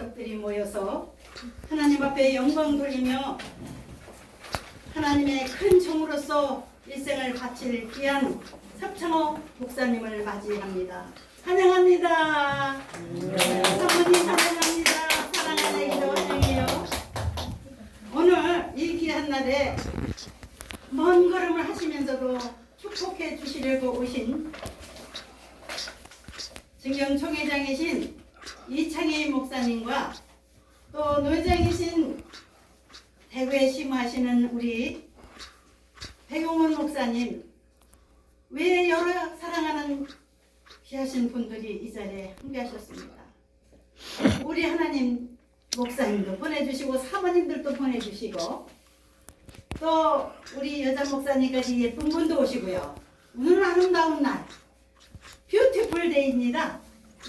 가족들이 모여서 하나님 앞에 영광 돌리며 하나님의 큰 종으로서 일생을 바칠 귀한 섭창호 목사님을 맞이합니다. 환영합니다. 사모님 환영합니다. 사랑하는 이도원이요 오늘 이 귀한 날에 먼 걸음을 하시면서도 축복해 주시려고 오신 증경 총회장이신 이창희 목사님과 또 노회장이신 대구에 심하시는 우리 백용원 목사님 외 여러 사랑하는 귀하신 분들이 이 자리에 함께하셨습니다. 우리 하나님 목사님도 보내주시고 사모님들도 보내주시고 또 우리 여자 목사님까지 예쁜 분도 오시고요. 오늘 아름다운 날 뷰티풀 데이입니다.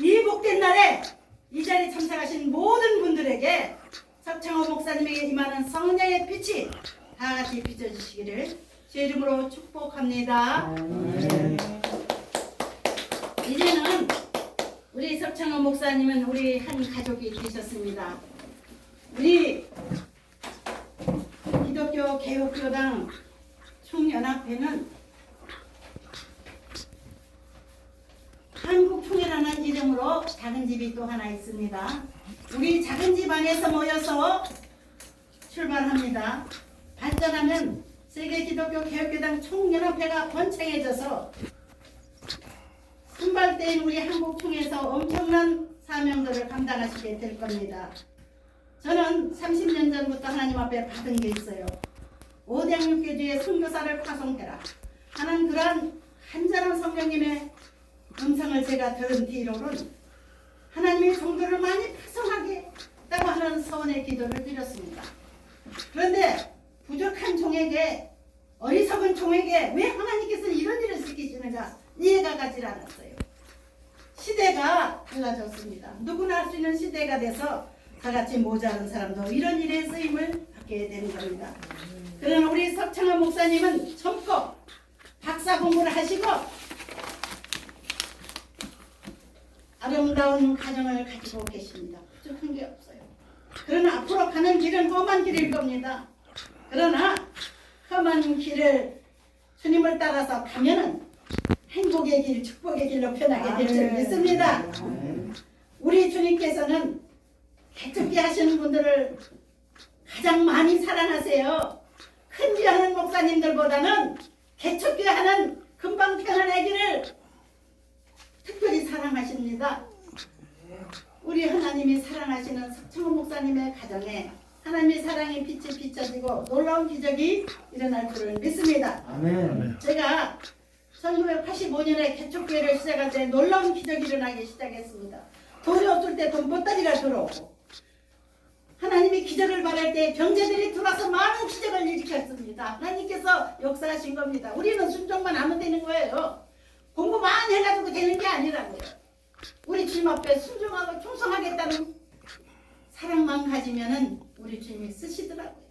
이 복된 날에 이 자리에 참석하신 모든 분들에게 석창호 목사님에게 임하는 성령의 빛이 다 같이 비춰주시기를 주 이름으로 축복합니다. 이제는 우리 석창호 목사님은 우리 한 가족이 되셨습니다. 우리 기독교 개혁교당 총연합회는 이름으로 작은 집이 또 하나 있습니다. 우리 작은 집 안에서 모여서 출발합니다. 발전하면 세계 기독교 개혁교당 총연합회가 번창해져서 선발된 우리 한국총회에서 엄청난 사명들을 감당하시게 될 겁니다. 저는 30년 전부터 하나님 앞에 받은 게 있어요. 오대학육교주의 선교사를 파송해라 하는 그러한 한자한 성령님의 음성을 제가 들은 뒤로는 하나님의 종교를 많이 파송하게 했다고 하는 서원의 기도를 드렸습니다. 그런데 부족한 종에게 어리석은 종에게 왜 하나님께서는 이런 일을 시키시는가 이해가 가지 않았어요. 시대가 달라졌습니다. 누구나 할 수 있는 시대가 돼서 다 같이 모자란 사람도 이런 일에 쓰임을 받게 되는 겁니다. 그러나 우리 석창원 목사님은 젊고 박사 공부를 하시고 아름다운 가정을 가지고 계십니다. 부족한 게 없어요. 그러나 앞으로 가는 길은 험한 길일 겁니다. 그러나 험한 길을 주님을 따라서 가면은 행복의 길, 축복의 길로 편하게 될 줄 믿습니다. 우리 주님께서는 개척기 하시는 분들을 가장 많이 사랑하세요. 큰지 하는 목사님들보다는 개척기 하는 금방 편한 아기를 특별히 사랑하십니다. 우리 하나님이 사랑하시는 석청호 목사님의 가정에 하나님의 사랑의 빛이 비춰지고 놀라운 기적이 일어날 줄을 믿습니다. 아멘. 제가 1985년에 개척교회를 시작할 때 놀라운 기적이 일어나기 시작했습니다. 돈이 없을 때 돈 보따리가 들어오고 하나님이 기적을 바랄 때 병제들이 들어와서 많은 기적을 일으켰습니다. 하나님께서 역사하신 겁니다. 우리는 순종만 하면 되는 거예요. 공부만 해가지고 되는 게 아니라고요. 우리 주님 앞에 순종하고 충성하겠다는 사랑만 가지면은 우리 주님이 쓰시더라고요.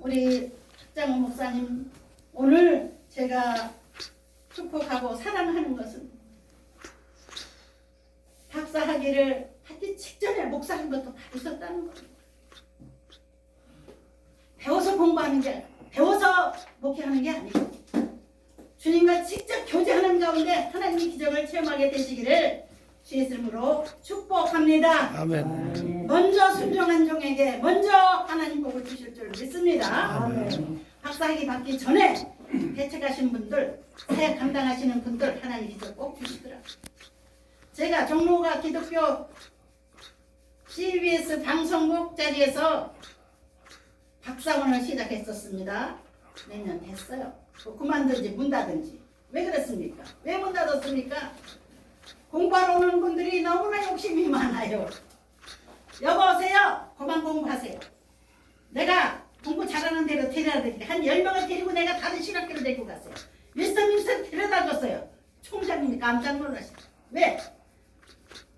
우리 박장호 목사님 오늘 제가 축복하고 사랑하는 것은 박사학위를 하기 직전에 목사님 것도 받으셨다는 겁니다. 배워서 공부하는 게 배워서 목회하는 게 아니고 주님과 직접 교제하는 가운데 하나님의 기적을 체험하게 되시기를 주의 이름으로 축복합니다. 아멘. 먼저 순종한 종에게 먼저 하나님 복을 주실 줄 믿습니다. 아멘. 박사학위 받기 전에 배척하신 분들, 사역 감당하시는 분들 하나님 기적 꼭 주시더라고요. 제가 종로가 기독교 CBS 방송국 자리에서 박사원을 시작했었습니다. 몇년 됐어요. 뭐 그만든지 문 닫은지. 왜 그랬습니까? 왜문 닫았습니까? 공부하러 오는 분들이 너무나 욕심이 많아요. 여보세요. 그만 공부하세요. 내가 공부 잘하는 대로 데려다 드릴게. 한 10명을 데리고 내가 다른 신학교를 데리고 갔어요. 윌슨민스 데려다 줬어요. 총장님이 깜짝 놀라시죠. 왜?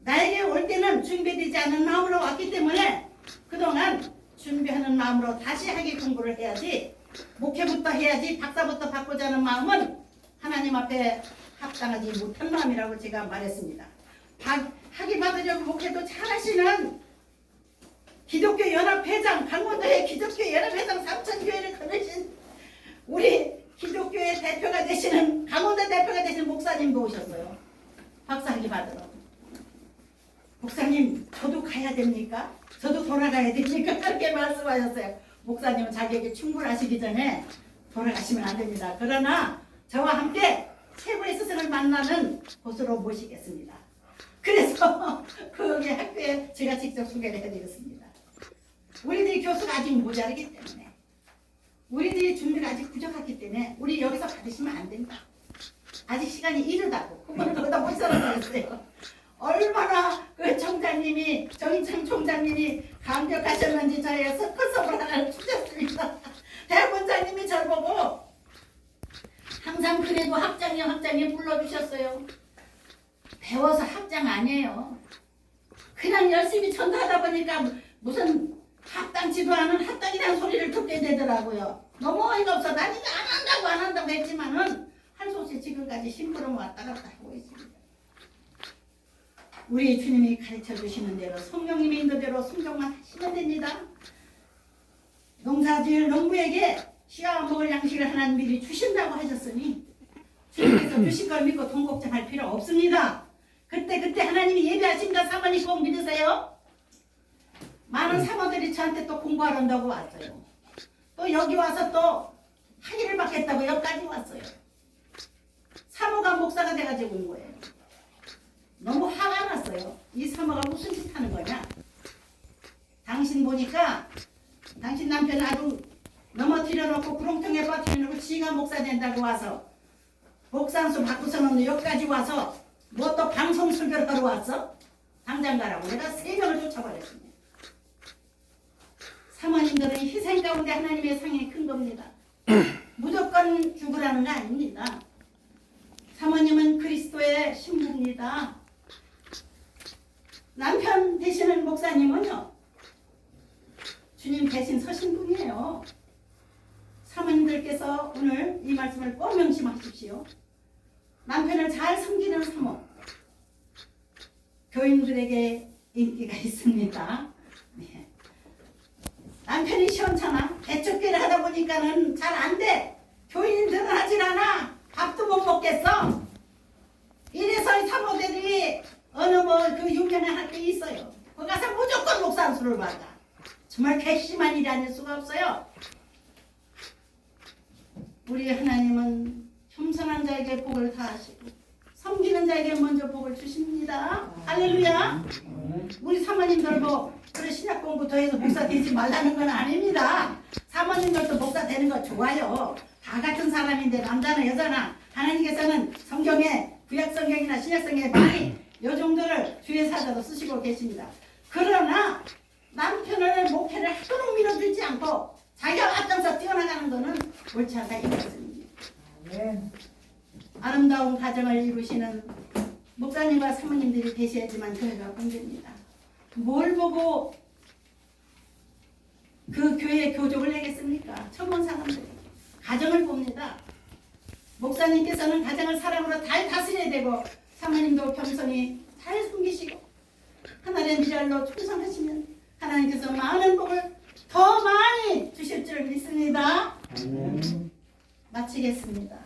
나에게 올 때는 준비되지 않은 마음으로 왔기 때문에 그동안 준비하는 마음으로 다시 하기 공부를 해야지 목회부터 해야지 박사부터 받고자 하는 마음은 하나님 앞에 합당하지 못한 마음이라고 제가 말했습니다. 박- 학위 받으려고 목회도 잘하시는 기독교 연합회장 강원도의 기독교 연합회장 삼천교회를 거느신 우리 기독교의 대표가 되시는 강원도 대표가 되시는 목사님도 오셨어요. 박사학위 받으러. 목사님 저도 가야 됩니까? 저도 돌아가야 됩니까? 그렇게 말씀하셨어요. 목사님은 자기에게 충분하시기 전에 돌아가시면 안 됩니다. 그러나 저와 함께 최고의 스승을 만나는 곳으로 모시겠습니다. 그래서 거기 학교에 제가 직접 소개를 해드렸습니다. 우리들이 교수가 아직 모자르기 때문에 우리들이 준비가 아직 부족하기 때문에 우리 여기서 받으시면 안 된다. 아직 시간이 이르다고 그거는 거기다 못 살아버렸어요. 얼마나 그 총장님이 정인창 총장님이 감격하셨는지 저희가 서커서을 하나를 주셨습니다. 대본장님이 저를 보고 항상 그래도 학장님 학장님 불러주셨어요. 배워서 학장 아니에요. 그냥 열심히 전도하다 보니까 무슨 학당지도 않은 학당이라는 소리를 듣게 되더라고요. 너무 어이가 없어. 난 이거 안 한다고 안 한다고 했지만은 한 소식 지금까지 심부름 왔다 갔다 하고 있습니다. 우리 주님이 가르쳐 주시는 대로 성령님의 인도대로 순종만 하시면 됩니다. 농사지을 농부에게 씨와 먹을 양식을 하나님 미리 주신다고 하셨으니 주님께서 주신 걸 믿고 돈 걱정할 필요 없습니다. 그때 그때 하나님이 예배하신다 사모님 꼭 믿으세요. 많은 사모들이 저한테 또 공부하러 온다고 왔어요. 또 여기 와서 또 학위를 받겠다고 여기까지 왔어요. 사모가 목사가 돼가지고 온 거예요. 너무 화가 났어요. 이 사모가 무슨 짓 하는 거냐? 당신 보니까 당신 남편 아주 넘어뜨려 놓고 구렁텅이에 빠뜨려 놓고 지가 목사 된다고 와서 복산수 바꾸서는 여기까지 와서 뭐 또 방송 설교를 하러 왔어? 당장 가라고 내가 세 명을 쫓아버렸습니다. 사모님들은 희생 가운데 하나님의 상이 큰 겁니다. 무조건 죽으라는 거 아닙니다. 사모님은 그리스도의 신부입니다. 남편 되시는 목사님은요. 주님 대신 서신 분이에요. 사모님들께서 오늘 이 말씀을 꼭 명심하십시오. 남편을 잘 섬기는 사모. 교인들에게 인기가 있습니다. 네. 남편이 시원찮아. 대척기를 하다 보니까는 잘 안 돼. 교인들은 하질 않아. 밥도 못 먹겠어. 이래서 이 사모들이 어느 뭐 그 유명한 학교에 있어요. 거기 가서 무조건 목산수를 받아. 정말 괘씸한 일이 아닐 수가 없어요. 우리 하나님은 겸손한 자에게 복을 다하시고 섬기는 자에게 먼저 복을 주십니다. 할렐루야. 우리 사모님들 뭐 그래 신약 공부 더해서 목사 되지 말라는 건 아닙니다. 사모님들도 목사 되는 거 좋아요. 다 같은 사람인데 남자나 여자나 하나님께서는 성경에 구약 성경이나 신약 성경에 많이 요 정도를 주의 사자로 쓰시고 계십니다. 그러나 남편을 목회를 하도록 밀어주지 않고 자기가 앞장서 뛰어나가는 거는 옳지 않다 이 말씀입니다. 아름다운 가정을 이루시는 목사님과 사모님들이 계셔야지만 교회가 공개입니다. 뭘 보고 그 교회에 교족을 내겠습니까? 처음 온 사람들이 가정을 봅니다. 목사님께서는 가정을 사랑으로 잘 다스려야 되고 사모님도 겸손히 잘 숨기시고 하나님의 미랄로 충성하시면 하나님께서 많은 복을 더 많이 주실 줄 믿습니다. 마치겠습니다.